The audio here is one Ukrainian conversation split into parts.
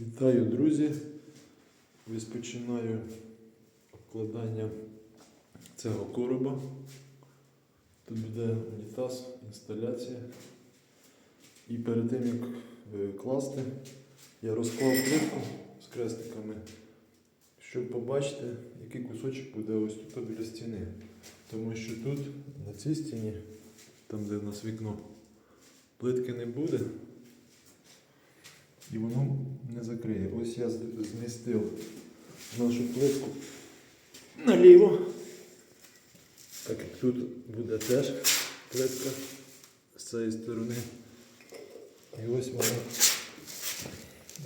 Вітаю, друзі! Розпочинаю обкладання цього короба. Тут буде унітаз, інсталяція. І перед тим як е, класти, я розклав плитку з крестиками, щоб побачити, який кусочок буде ось тут біля стіни. Тому що тут, на цій стіні, там де в нас вікно, плитки не буде. І воно не закриє. Ось я змістив нашу плитку наліво. Так як тут буде теж плитка з цієї сторони. І ось воно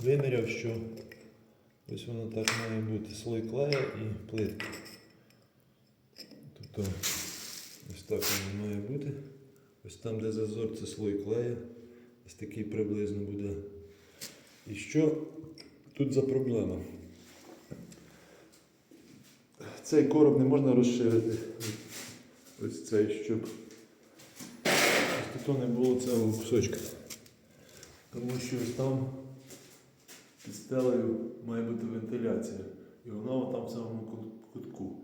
виміряв, що ось воно так має бути слой клея і плитка. Тобто ось так воно має бути. Ось там, де зазор, це слой клея. Ось такий приблизно буде. І що тут за проблема? Цей короб не можна розширити. Ось цей, щоб тут не було цього кусочка. Тому що ось там під стелею має бути вентиляція. І вона там в самому кутку.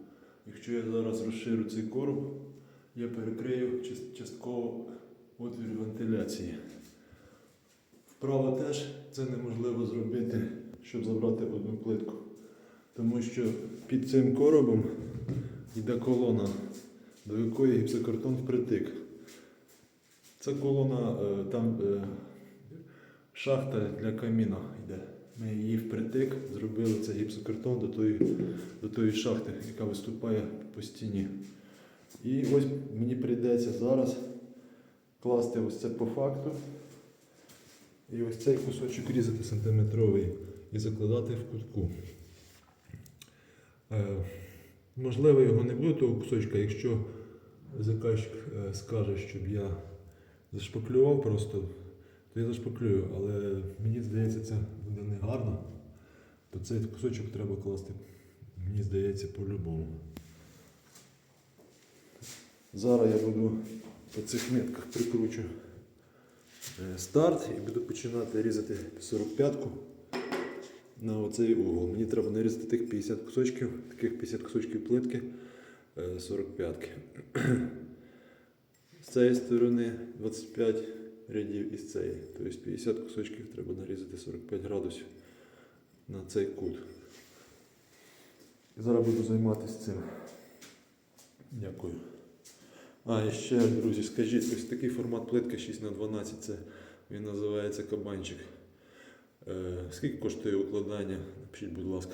Якщо я зараз розширю цей короб, я перекрию частково отвір вентиляції. Вправо теж це неможливо зробити, щоб забрати одну плитку. Тому що під цим коробом йде колона, до якої гіпсокартон впритик. Ця колона е, там е, шахта для каміна йде. Ми її впритик зробили цей гіпсокартон до тої, до тої шахти, яка виступає по стіні. І ось мені прийдеться зараз класти ось це по факту. І ось цей кусочок різати сантиметровий і закладати в кутку. Е, можливо, його не буде того кусочка, якщо заказчик е, скаже, щоб я зашпаклював просто, то я зашпаклюю, але мені здається, це буде не гарно, то цей кусочок треба класти, мені здається, по-любому. Зараз я буду по цих нитках прикручу старт і буду починати різати 45-ку на оцей угол. Мені треба нарізати тих 50 кусочків, таких 50 кусочків плитки 45-ки. З цієї сторони 25 рядів і з цієї. Тобто 50 кусочків треба нарізати 45 градусів на цей кут. І зараз буду займатися цим. Дякую. А, і ще, друзі, скажіть, ось такий формат плитки 6х12, це він називається кабанчик. Е, скільки коштує укладання? Напишіть, будь ласка.